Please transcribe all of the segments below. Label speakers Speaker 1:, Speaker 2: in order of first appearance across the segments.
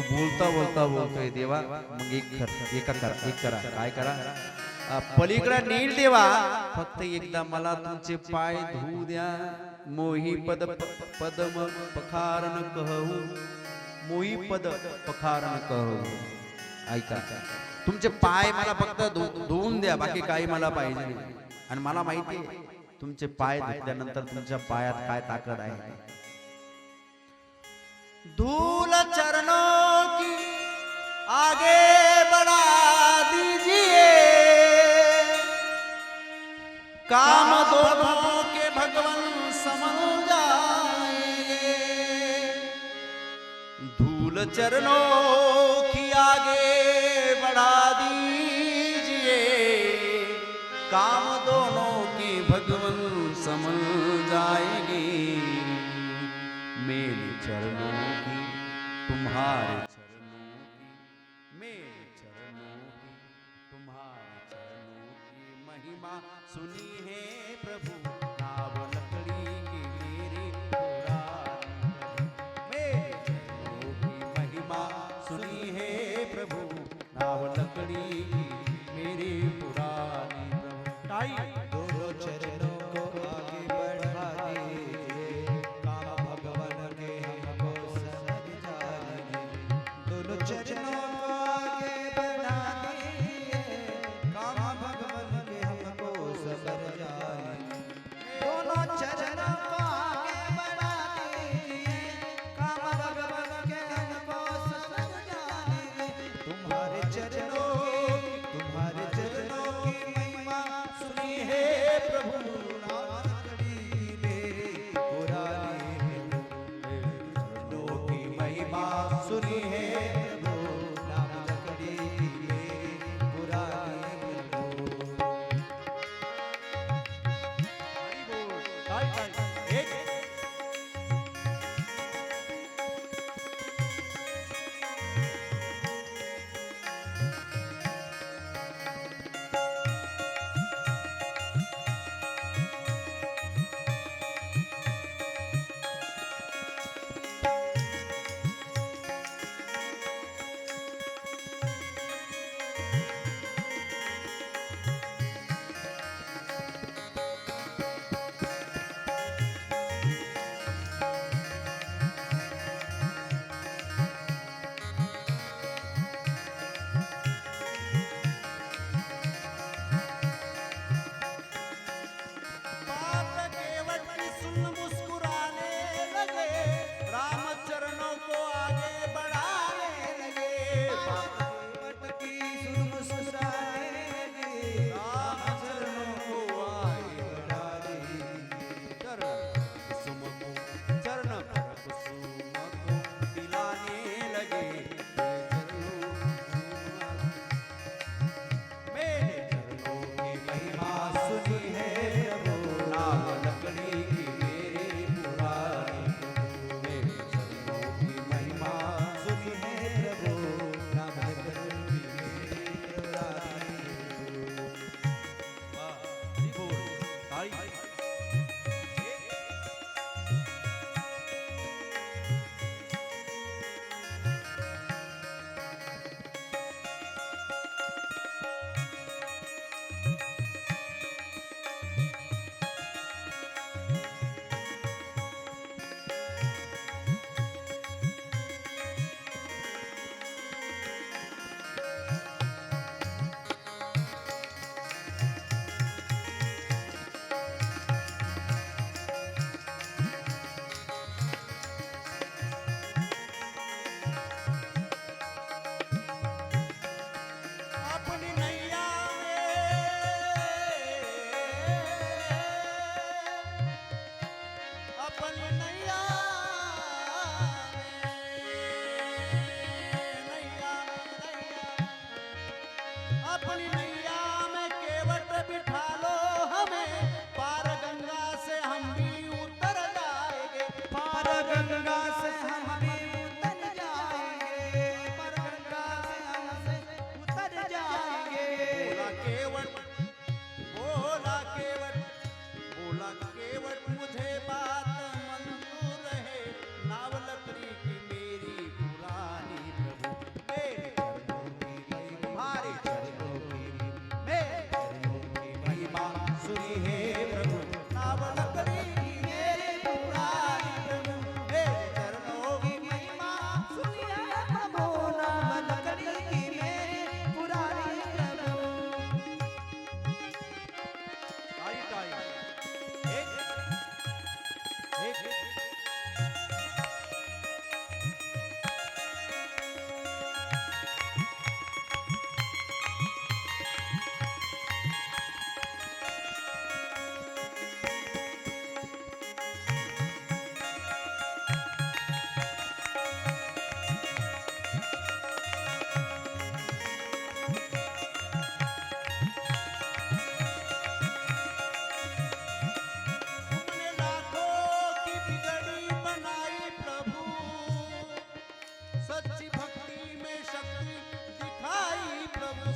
Speaker 1: तू बोलता बोलता बोलतोय देवा. मग एक कर एका करा एक करा. काय करा? पलीकडा नील देवा. फक्त एकदा मला तुमचे पाय धुवू द्या. मोही पद पदम पखारण कहू. मोही पद पखारण कहू. ऐका. तुमचे पाय मला फक्त धुवून द्या. बाकी काही मला पाहिजे आणि मला माहिती तुमचे पाय धुतल्यानंतर तुमच्या पायात काय ताकद आहे? धूल चरणों की आगे बढ़ा दीजिए। काम दोनों के भगवान समझ जाएँगे। धूल चरणों की आगे बढ़ा दीजिए। काम दोनों की भगवान समझ जाएँगे। मेरे चरणों की, तुम्हारे चरणों की, मेरे चरणों की, तुम्हारे चरणों की महिमा सुनी है प्रभु।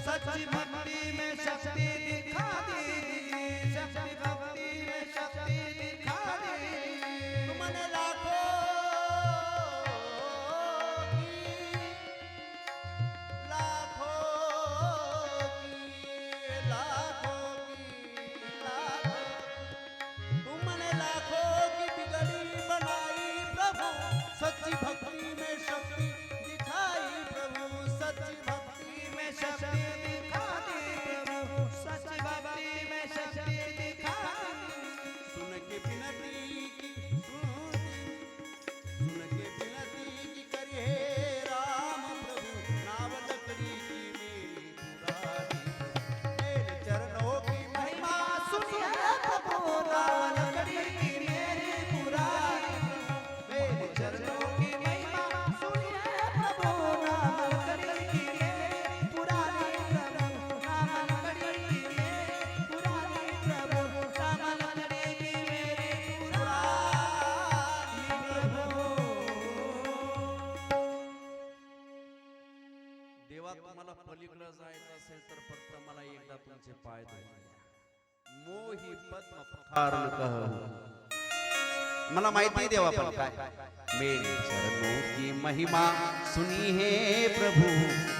Speaker 2: सच्ची भक्ति में शक्ति दिखा।
Speaker 1: तुमचे पाय. मोही पद्म पखारण कहूं. मला माहिती देवा पण काय. मेरे चरणों की महिमा सुनी है प्रभु.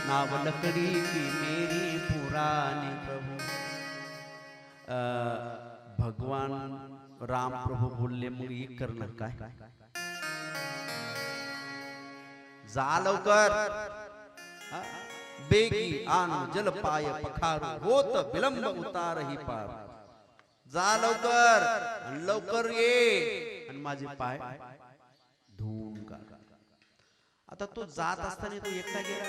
Speaker 1: नाव लकड़ी की मेरी पुरानी प्रभु. भगवान राम प्रभू बोलले मग ही करणं काय? जा लवकर? बेगी आन जल पाय पखारू होत विलंब उतार ही पार. जा लवकर लवकर ये आणि माझे पाय धुवून का. आता तो जात असताना तो एकटा गेला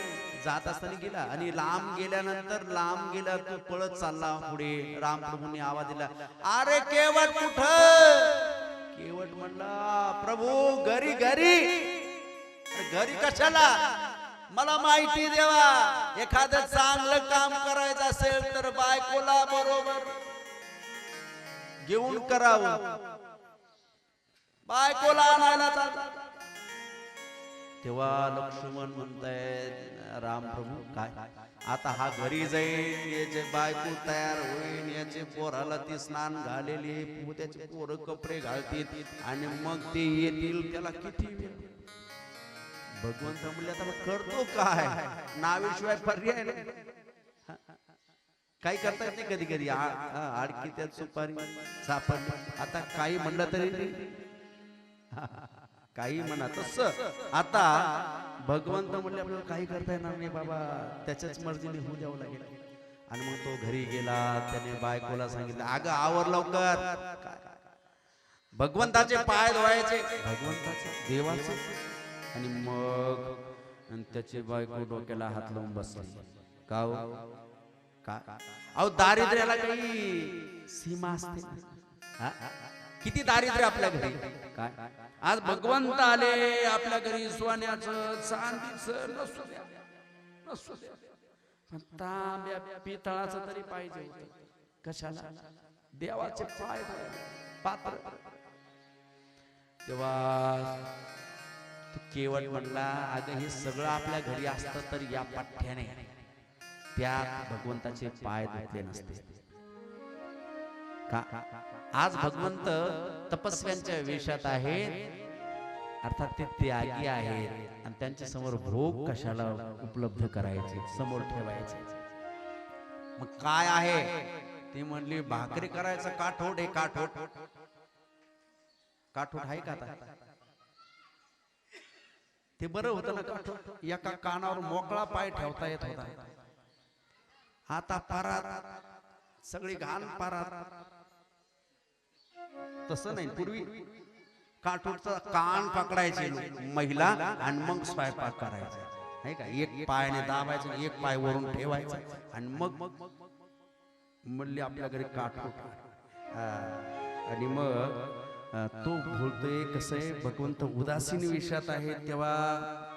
Speaker 1: जात असताना गेला आणि लांब गेल्यानंतर लांब गेला तो पळत चालला पुढे. राम प्रभूंनी आवाज दिला अरे केवट कुठ? केवट म्हणला प्रभू घरी घरी. घरी कशाला? मला माहिती देवा एखादं चांगलं काम करायचं असेल तर बायकोला बरोबर घेऊन करावं. बायकोला आणायला तेव्हा लक्ष्मण म्हणतायत राम प्रभू काय? आता हा घरी जाईल याचे बायको तयार होईल याचे पोराला ती स्नान घालेली त्याचे पोरं कपडे घालतील आणि मग ते येतील त्याला किती वेळ? भगवंत म्हणले आता मग करतो काय? नावेशिवाय पर्याय नाही. काही करता येत नाही कधी कधी आडकी त्यात सुपारी सापड. आता काही म्हणलं तरी काही म्हणा तस. आता भगवंत म्हणले आपल्याला काही करता येणार नाही बाबा. त्याच्याच मर्जीने होऊ द्यावं लागेल. आणि मग तो घरी गेला. त्याने बायकोला सांगितलं अगं आवर लवकर. भगवंताचे पाय धुवायचे. भगवंताचे देवाचे. आणि मग आणि त्याची बायको डोक्याला हात लावून बसली. का हो? का? अहो दारिद्र्याला काही सीमा असते किती दारिद्र्य आपल्या घरी? काय? आज भगवंत आले आपल्या घरी सोन्याचं चांदीचं नसू द्या. नसू द्या. तांब्या पितळाचं तरी पाहिजे कशाला? देवाचे पाय पात्र. तेव्हा केवळ म्हणला अगं हे सगळं आपल्या घरी असतं तर या पाठ्याने त्यात भगवंताचे पाय धुतले नसते. का? आज भगवंत तपस्व्यांच्या वेशात आहेत. अर्थात ते त्यागी आहेत. आणि त्यांच्यासमोर भोग कशाला उपलब्ध करायचे? समोर ठेवायचे. मग काय आहे? ते म्हणली भाकरी करायचं काठोट हे काठोट काठोट आहे का आता? ते बरं होतं ना एका कानावर मोकळा पाय ठेवता येत होता. आता पारात सगळी घाण पारात. तसं नाही पूर्वी काठोटचा कान पकडायचे महिला आणि मग स्वयंपाक करायचा. नाही का? एक पायाने दाबायचं एक पाय वरून ठेवायचा. आणि मग म्हणले आपल्या घरी काठोट हा. आणि मग तो बोलतोय कसं आहे भगवंत उदासीन विषयात आहे तेव्हा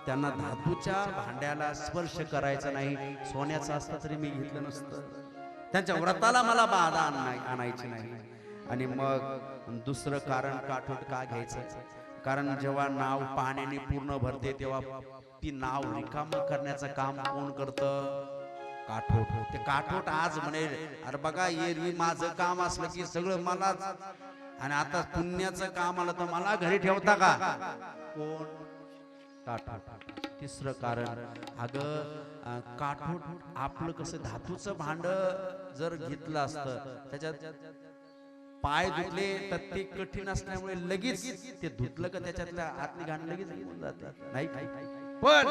Speaker 1: त्यांना धातूच्या भांड्याला स्पर्श करायचा नाही सोन्याचं असतं तरी मी घेतलं नसतं. त्यांच्या व्रताला मला बाधा आणाय- आणायची नाही. आणि मग दुसरं कारण काठोट का घ्यायचं? कारण जेव्हा नाव पाण्याने पूर्ण भरते तेव्हा ती नाव रिकाम करण्याचं काम कोण करतं? काठोट. ते काठोट आज म्हणेल अरे बघा एरवी माझं काम असलं की सगळं मला आणि आता पुण्याचं काम आलं तर मला घरी ठेवता का? कोण? तिसरं कारण अगं काठोट आपलं कसं धातूचं भांड जर घेतलं असतं त्याच्यात पाय धुतले तर ते कठीण असल्यामुळे लगेच ते धुतलं का त्याच्यातल्या आतली घाण लगेच निघून जाते. नाही पण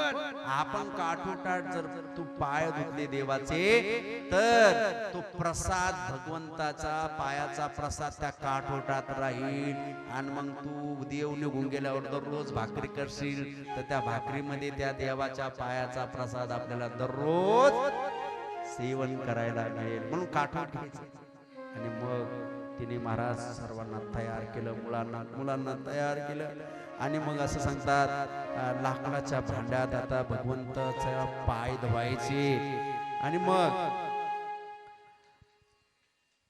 Speaker 1: आपण काठोकाठ जर तू पाय धुतले देवाचे तर तो प्रसाद भगवंताचा पायाचा प्रसाद त्या काठोटात राहील. आणि मग तू देव निघून गेल्यावर दररोज भाकरी करशील तर त्या भाकरीमध्ये त्या देवाच्या पायाचा प्रसाद आपल्याला दररोज सेवन करायला मिळेल. म्हणून काठोट आणि मग तिने महाराज सर्वांना तयार केलं मुलांना मुलांना तयार केलं. आणि मग असं सांगतात लाकडाच्या भांड्यात आता भगवंताचा पाय धुवायचे. आणि मग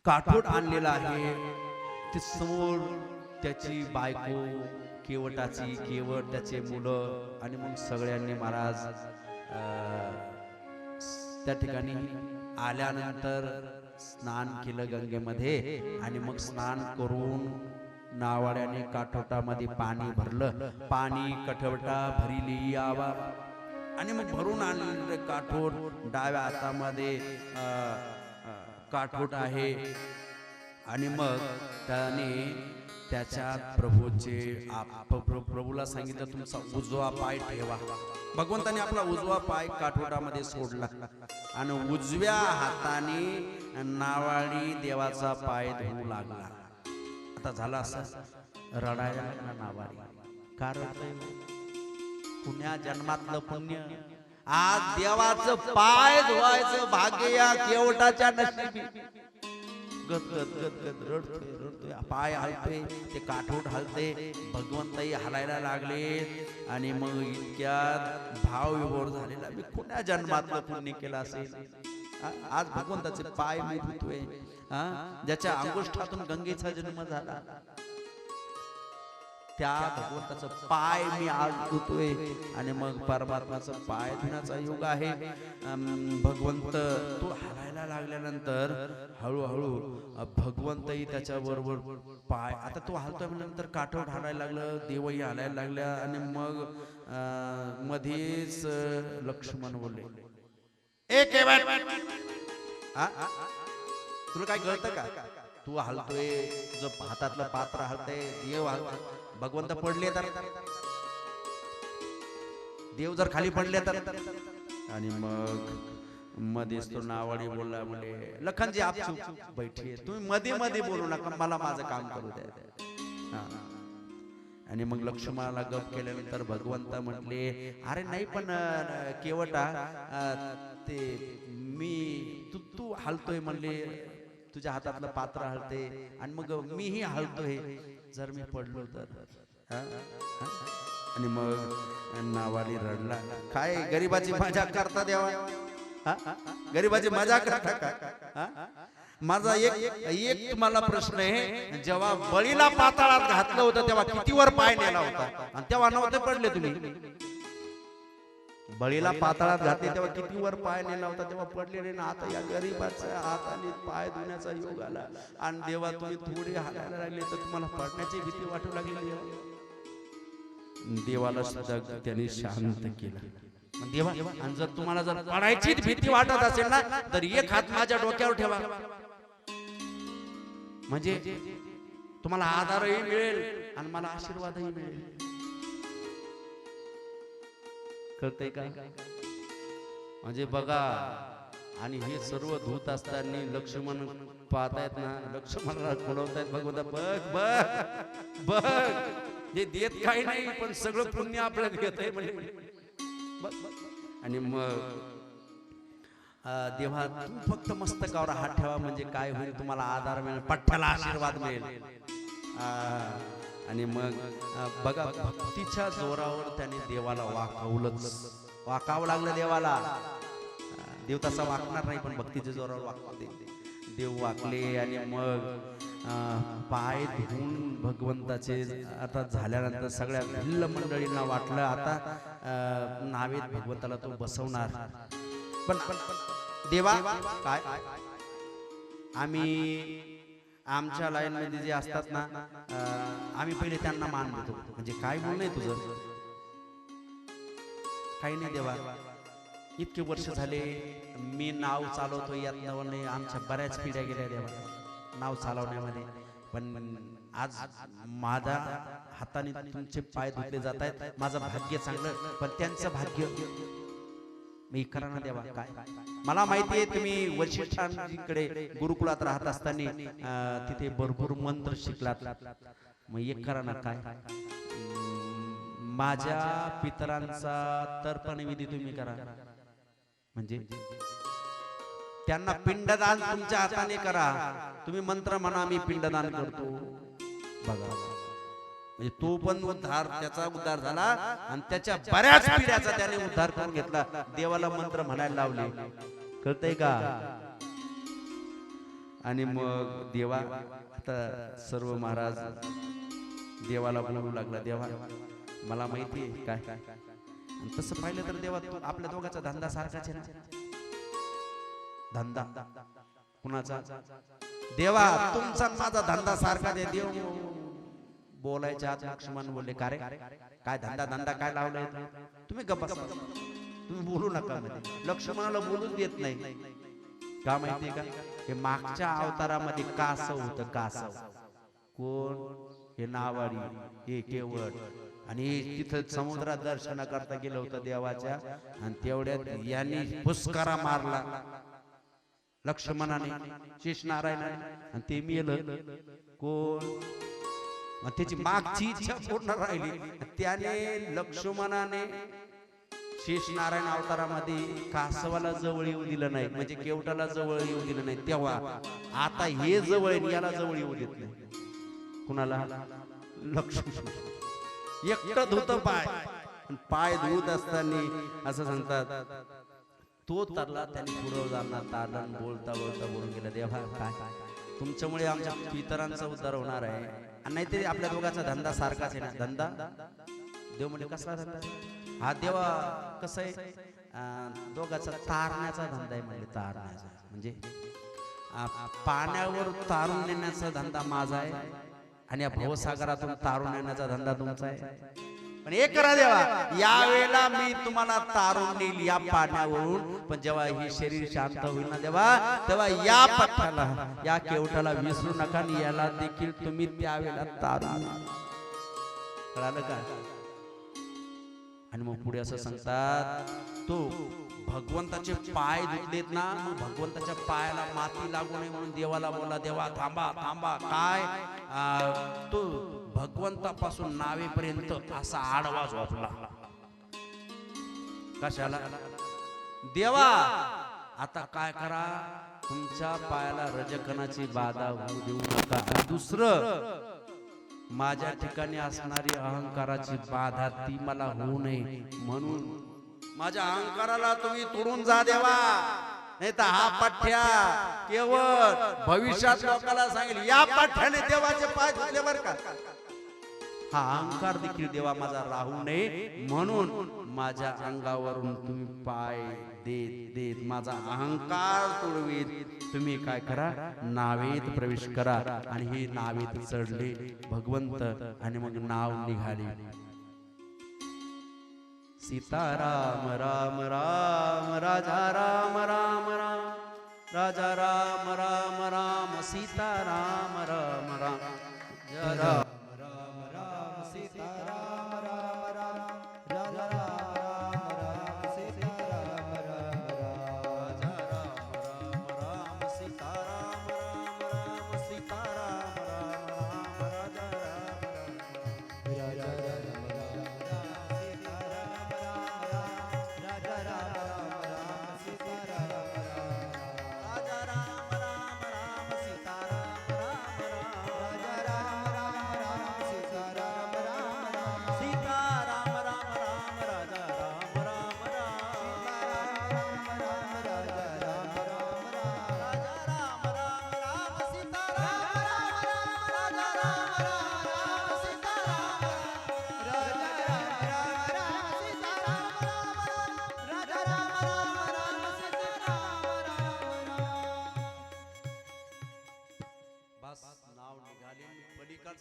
Speaker 1: काठोट आणलेला आहे. ते समोर त्याची बायको केवटाची केवट त्याचे मुलं आणि मग सगळ्यांनी महाराज त्या ठिकाणी आल्यानंतर स्नान केलं गंगेमध्ये आणि मग स्नान करून नावाड्याने काठोटामध्ये पाणी भरलं. पाणी कठवटा भरिली यावा. आणि मग भरून आणलं काठोट. डाव्या हातामध्ये काठोट आहे. आणि मग त्याने त्याच्यात प्रभूचे आप- प्रभूला सांगितलं तुमचा उजवा पाय ठेवा. भगवंताने आपला उजवा पाय काठोटामध्ये सोडला. आणि उजव्या हाताने नावाळी देवाचा पाय धुवू लागला. आता झाला असं रडायला लागला कारण हो, पुण्या जन्मातलं पुण्य. आज देवाचं पाय धुवायचं भाग्य या केवटाच्या नशिबी. गद गद गद गद रडतोय रडतोय. पाय हलतोय ते काठोट हलते. भगवंतही हलायला लागले. आणि मग इतक्यात भाव विभोर झालेला. मी कुण्या जन्मातलं पुण्य केलं असेल. आज भगवंताचे पाय मी धुतोय. ज्याच्या अंगुष्ठातून गंगेचा जन्म झाला. त्या भगवंताचं पाय मी आज धुतोय. आणि मग परमात्माचं पाय धुण्याचा योग आहे. भगवंत तो हलायला लागल्यानंतर हळूहळू भगवंतही त्याच्या बरोबर पाय आता तो हलतोय म्हणल्यानंतर काठोट हलायला लागलं देवही हलायला लागल्या. आणि मग अं, मध्येच लक्ष्मण बोलले. एक तुला काय कळतं का? तू हलतोय तुझं हातातलं पात्र हलतंय देव हलतोय. भगवंत पडले तर? देव जर खाली पडले तर? आणि मग मध्येच तो नावाडी बोलला म्हणजे लखनजी आप बैठी तुम्ही मध्ये मध्ये बोलू नका मला माझं काम करू द्या. हा. आणि मग लक्ष्मणाला गप केल्यानंतर भगवंत म्हटले अरे नाही पण केवटा ते मी तू तू हलतोय म्हणले तुझ्या हातातलं पात्र हलते आणि मग मीही हलतोय. जर मी पडलो तर. आणि मग नावाली रडला काय गरीबाची मजा करता देवा? गरीबाची मजा करता का? माझा एक एक तुम्हाला प्रश्न आहे जेव्हा बळीला पाताळात घातलं होतं तेव्हा कितीवर पाय नेला होता? आणि तेव्हा नव्हते पडले तुम्ही. बळीला पाताळात घातले तेव्हा किती वर पाय नेला होता तेव्हा पडले नाही ना. आता या गरीबाच्या हाताने पाय धुण्याचा योग आला. आणि देवा तुम्ही थोडे हालायला लागले तर तुम्हाला पडण्याची भीती वाटू लागली. देवा. देवाला सुद्धा त्यांनी शांत केलं. देवा आणि जर तुम्हाला जर पडायची भीती वाटत असेल ना तर एक हात माझ्या डोक्यावर ठेवा. म्हणजे तुम्हाला आधारही मिळेल आणि मला आशीर्वादही मिळेल. कळतंय का? म्हणजे बघा आणि हे सर्व धूत असताना लक्ष्मण पाहतायत ना लक्ष्मणाला खुलवतायत भगवंता. बघ बघ बघ. हे देत काही नाही पण सगळं पुण्य आपल्याला घेत आहे म्हणजे. आणि मग देवा तू फक्त मस्तकावर हात ठेवा म्हणजे काय होईल तुम्हाला आधार मिळेल पठ्ठ्याला आशीर्वाद मिळेल. आणि मग बघा भक्तीच्या जोरावर त्याने देवाला वाकवलंच. वाकावं लागलं देवाला. देव तसा वाकणार नाही पण भक्तीच्या जोरावर वाकवते देव वाकले आणि मग पाय धुवून भगवंताचे आता झाल्यानंतर सगळ्या भिल्ल मंडळींना वाटलं आता नावेत भगवंताला तो बसवणार. पण देवा काय? आम्ही आमच्या लाईन मध्ये जे असतात ना आम्ही पहिले त्यांना मान देतो. म्हणजे काय म्हणून आहे तुझं? काही नाही देवा. इतके वर्ष झाले मी नाव चालवतो यात नवले आमच्या बऱ्याच पिढ्या गेल्या देवा. नाव चालवण्यामध्ये. पण आज माझ्या हाताने तुमचे पाय धुतले जात आहेत. माझं भाग्य चांगलं पण त्यांचं भाग्य मी करा ना देवा काय? मला माहिती आहे तुम्ही वशिष्ठांकडे गुरुकुलात राहत असताना तिथे भरपूर मंत्र शिकलात. मग एक करा ना काय? माझ्या पितरांचा तर्पण विधी तुम्ही करा. म्हणजे? त्यांना पिंडदान तुमच्या हाताने करा. तुम्ही मंत्र म्हणा मी पिंडदान करतो. बघा. म्हणजे तो पण उद्धार त्याचा उद्धार झाला आणि त्याच्या बऱ्याच पिढ्याचा त्याने उद्धार करून घेतला. देवाला मंत्र म्हणायला लावले. कळतंय का? आणि मग देवा आता सर्व महाराज देवाला बोलू लागला देवा मला माहिती आहे काय? आणि तसं पाहिलं तर देवा आपल्या दोघांचा धंदा सारखाच आहे ना? धंदा. कुणाचा? देवा तुमचा माझा धंदा सारखा दे देव. बोलायच्या आत लक्ष्मण बोलले का रे? काय धंदा धंदा काय लावलाय? तुम्ही गप्प. तुम्ही बोलू नका लक्ष्मणाला बोलूच देत नाही. का माहितीये का? हे मागच्या अवतारामध्ये कासव होतं कासव. कोण? हे नावाडी हे केवळ आणि तिथं समुद्रात दर्शन करता गेलं होतं देवाच्या. आणि तेवढ्यात यांनी पुष्कारा मारला. लक्ष्मणाने शेष नारायणाने आणि ते मेलं. कोण? त्याची मागची इच्छा पूर्ण राहिली. त्याने लक्ष्मणाने शेष नारायण अवतारामध्ये कासवाला जवळ येऊ दिलं नाही. म्हणजे केवटाला जवळ येऊ दिलं नाही. तेव्हा आता हे जवळ याला जवळ येऊ देत नाही. कुणाला? लक्ष्मण. एकटं धुत पाय. पाय धुत असताना असं सांगतात तो तरला त्याने पुढं जाणार तारण बोलता बोलता बोलून गेला. देवा काय? तुमच्यामुळे आमच्या पितरांचा उद्धार होणार आहे. आणि नाहीतरी आपल्या दोघांचा धंदा सारखाच आहे ना. धंदा? देव म्हणजे कसला धंदा? हा देवा कसं आहे? अं, दोघाचा तारण्याचा धंदा आहे म्हणजे तारण्याचा. म्हणजे पाण्यावर तारून नेण्याचा धंदा माझा आहे आणि या भवसागरातून तारून नेण्याचा धंदा तुमचा आहे. पण एक करा देवा. यावेळेला मी तुम्हाला तारून नेईल या पाण्यावरून. पण जेव्हा ही शरीर शांत होईल ना देवा तेव्हा या पथ्याला या केवटाला विसरू नका आणि याला देखील तुम्ही त्यावेळेला तारून कळालं का? आणि मग पुढे असं सांगतात तो भगवंताचे पाय दुखलेत ना मग भगवंताच्या पायाला माती लागू नये म्हणून देवाला बोला देवा थांबा थांबा काय? तो भगवंतापासून नावेपर्यंत असा आडवा झोपला. कशाला? देवा आता काय करा? तुमच्या पायाला रजकणाची बाधा होऊ देऊ नका. दुसरं माझ्या ठिकाणी असणारी अहंकाराची बाधा ती मला होऊ नये म्हणून माझ्या अहंकाराला तुम्ही तोडून जा देवा. नाही तर हा पठ्या केवळ भविष्यात लोकांना सांगेल या पठ्याने देवाचे पाय धुतले बर का. हा अहंकार देखील देवा माझा राहू नये म्हणून माझ्या अंगावरून तुम्ही पाय देत देत माझा अहंकार तोडवीत तुम्ही काय करा? नावेत प्रवेश करा आणि हे नावेत चढले. भगवंत आणि मग नाव निघाले. सीताराम राम राम राजा राम राम राम. राजा राम राम राम. सीताराम राम राम जरा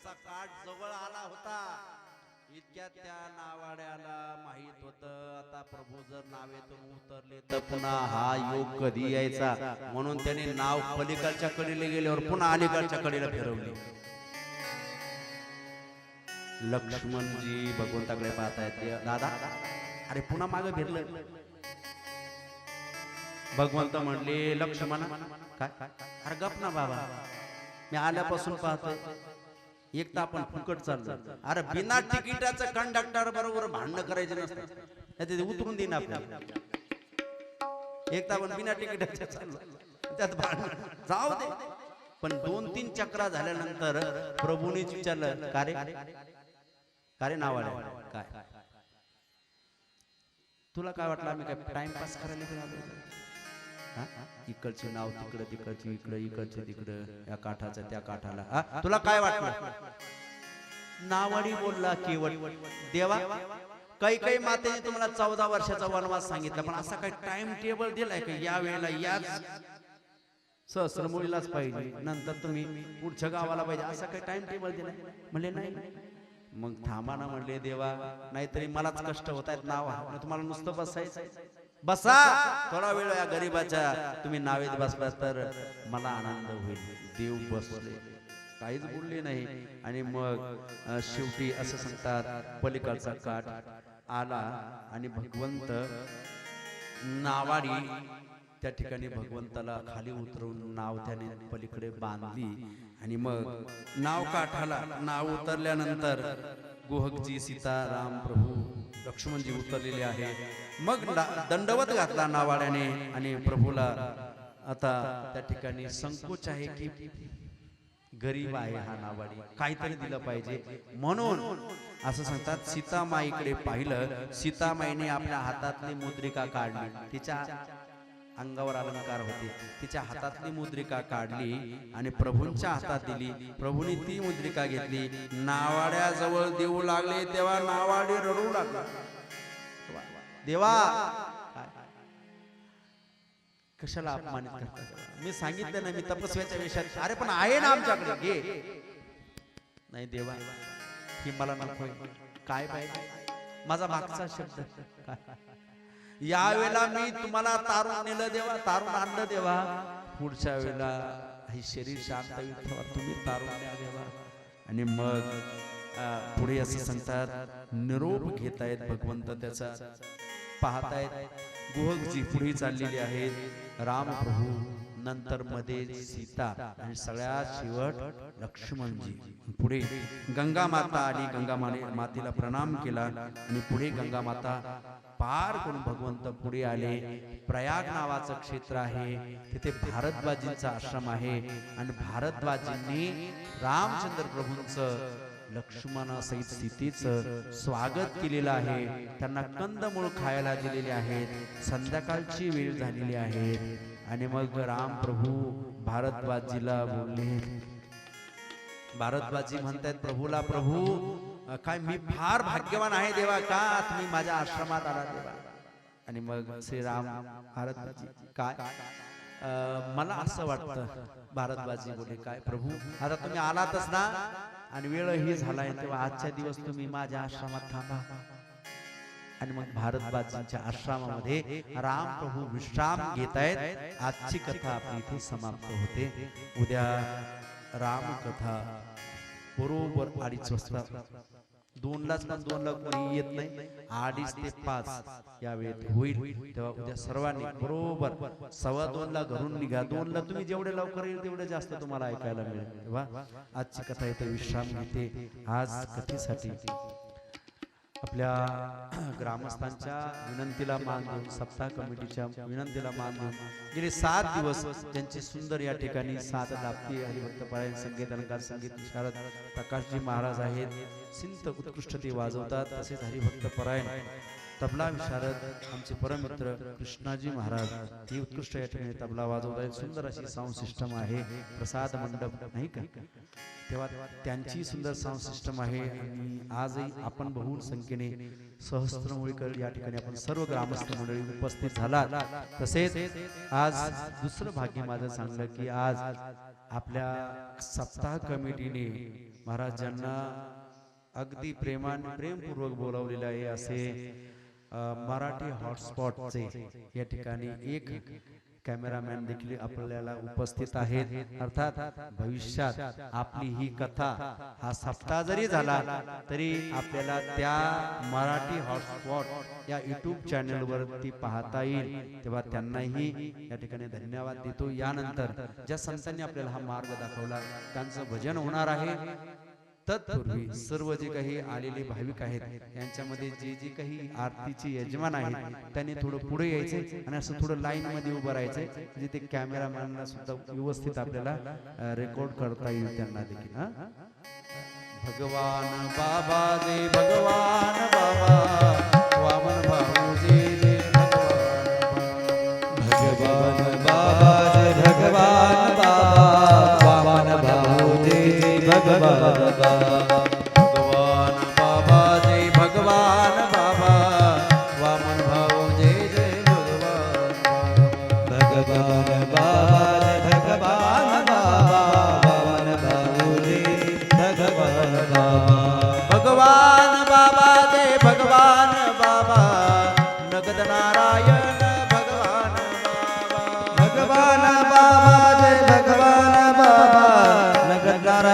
Speaker 1: घाट जवळ आला होता. इतक्या त्या नावाड्याला माहीत होत. आता प्रभू जर नावेतून उतरले तर पुन्हा हा योग कधी यायचा? म्हणून त्याने नाव पलीकडच्या कडेला गेल्यावर पुन्हा अलीकडच्या कडेला फिरवले. लक्ष्मणजी भगवंताकडे पाहतायत दादा अरे पुन्हा मागे फिरलं. भगवंत म्हणले लक्ष्मण काय? अरे गप ना बाबा. मी आल्यापासून पाहतो एक तर आपण फुकट चाललो अरे बिना तिकिटाचं कंडक्टर बरोबर भांडणं करायचे नसतं. नाही ते उतरून देईन आपल्याला. एक तर आपण बिना तिकिटाचं चाललो त्यात भांडण. जाऊ दे. पण दोन तीन चक्रा झाल्यानंतर प्रभूनेच विचारलं का रे? का रे नावाड्या काय? तुला काय वाटलं? आम्ही काय टाइमपास करायला? इकडचं नाव तिकडं तिकडचं इकडं इकडचं तिकडं या काठाचं त्या काठाला. हा? तुला काय वाटलं? नावडी बोलला केवळ. देवा काही काही मातेने तुम्हाला चौदा वर्षाचा वनवास सांगितला पण असा काही टाइम टेबल दिलाय का? या वेळेला याच सहस्रमुळीलाच पाहिजे. नंतर तुम्ही पुढच्या गावाला पाहिजे. असा काही टाइम टेबल दिलाय? म्हणले नाही. मग थांबा ना म्हणले देवा नाहीतरी मलाच कष्ट होत आहेत नाव तुम्हाला नुसतं बसायचं बसा. थोडा वेळ या गरीबाच्या तुम्ही नावेत बसला तर मला आनंद होईल. देव बसले. काहीच बोलले नाही. आणि मग शेवटी असं सांगतात पलीकडचा काठ आला आणि भगवंत नावाडी त्या ठिकाणी भगवंताला खाली उतरवून नाव त्याने पलीकडे बांधली. आणि मग नाव काठाला नाव उतरल्यानंतर गुहकजी सीता राम प्रभू लक्ष्मणजी उतरलेले आहे. मग दंडवत घातला नावाड्याने आणि प्रभूला आता त्या ठिकाणी संकोच आहे की गरीब आहे हा नावाडी. काहीतरी दिलं पाहिजे. म्हणून असं सांगतात सीतामाईकडे पाहिलं सीतामाईने आपल्या हातातली मुद्रिका काढली. तिच्या अंगावर अलंकार होते. तिच्या हातातली मुद्रिका काढली आणि प्रभूंच्या हातात दिली. प्रभूंनी ती मुद्रिका घेतली. नावाड्याजवळ देऊ लागले तेव्हा नावाडी रडू लागला. देवा! कशाला अपमानित करतात? मी सांगितलं ना मी तपस्व्याच्या वेशात अरे पण आहे ना आमच्याकडे. घे. नाही देवा. ही मला नको काय पाहिजे? माझा मागचा शब्द. या वेळेला मी तुम्हाला तारून नेलं देवा तारून आणलं देवा. पुढच्या वेळेला हे शरीर शांत तुम्ही तारून न्या देवा. आणि मग पुढे असं सांगतात निरोप घेतायत भगवंत त्याचा. पाहतायत गुहकजी पुढे चाललेले आहेत राम प्रभू नंतर मध्ये सीता आणि सगळ्यात शेवट लक्ष्मणजी. पुढे गंगा माता आणि गंगा माने मातेला प्रणाम केला आणि पुढे गंगा माता पार करून भगवंत पुढे आले. प्रयाग नावाचं क्षेत्र आहे. तिथे भारद्वाजींचा आश्रम आहे. आणि भारद्वाजींनी रामचंद्र प्रभूंचं लक्ष्मणासहित स्थितीचं स्वागत केलेलं आहे. त्यांना कंदमूळ खायला दिलेले आहेत. संध्याकाळची वेळ झालेली आहे. आणि मग राम प्रभू भारद्वाजीला बोलले भारद्वाजी म्हणतायत प्रभूला प्रभू काय मी फार भाग्यवान आहे देवा का? तुम्ही माझ्या आश्रमात आला देवा. आणि मग श्रीराम भारत काय? मला असं वाटतं भारतबाजी बोले काय प्रभू आता तुम्ही आलातच ना? आणि वेळ ही झालाय तेव्हा आजच्या दिवस तुम्ही माझ्या आश्रमात थांबा. आणि मग भारतबाजींच्या आश्रमामध्ये राम प्रभू विश्राम घेत आहेत आजची कथा आपली इथे समाप्त होते. उद्या राम कथा बरोबर अडीच वाजता. दोनलाच पण दोनला कोणी येत नाही. अडीच ते पाच यावेळेत होईल. तेव्हा उद्या सर्वांनी बरोबर सव्वा दोनला घरून निघा. दोनला तुम्ही जेवढे लवकर येईल तेवढे जास्त तुम्हाला ऐकायला मिळेल. तेव्हा आजची कथा इथे विश्राम घेते. आज कथेसाठी आपल्या ग्रामस्थांच्या विनंतीला मान देऊन सप्ताह कमिटीच्या विनंतीला मान देऊन गेले सात दिवस त्यांची सुंदर या ठिकाणी सात लाभती हरिभक्त पारायण संगीत अलंकार संगीत विशारद प्रकाशजी महाराज आहेत. सिंत उत्कृष्ट ते वाजवतात तसेच हरिभक्त परायण. तबला विशारद आमचे परमित्र कृष्णाजी महाराज ही उत्कृष्ट या ठिकाणी तबला वाजवत आहेत. सुंदर अशी साऊंड सिस्टम आहे. प्रसाद मंडप नाही का? तेव्हा त्यांची सुंदर साऊंड सिस्टम आहे. आणि आजही आपण बहुल संख्येने सहस्त्र मुळीकर या ठिकाणी आपण सर्व ग्रामस्थ मंडळी उपस्थित झाला तसेच आज दुसरं भाग्य माझं सांगलं की आज आपल्या सप्ताह कमिटीने महाराजांना अगदी प्रेमाने प्रेमपूर्वक बोलावलेलं आहे असे मराठी हॉटस्पॉटचे या ठिकाणी एक कॅमेरामॅन देखील आपल्याला उपस्थित आहेत. अर्थात भविष्यात आपली ही कथा हा सप्ताह जरी झाला तरी आपल्याला त्या मराठी हॉटस्पॉट या युट्यूब चॅनलवरती पाहता येईल. तेव्हा त्यांनाही या ठिकाणी धन्यवाद देतो. यानंतर ज्या संतांनी आपल्याला हा मार्ग दाखवला त्यांचं भजन होणार आहे. तत्पूर्वी सर्व जे काही आलेले भाविक आहेत यांच्यामध्ये जे जे काही आरतीचे यजमान आहेत त्यांनी थोडं पुढे यायचे आणि असं थोडं लाईन मध्ये उभं राहायचंय म्हणजे ते कॅमेरामॅनला सुद्धा व्यवस्थित आपल्याला रेकॉर्ड करता येईल त्यांना देखील हा? भगवान बाबा दे भगवान बाबा भगवान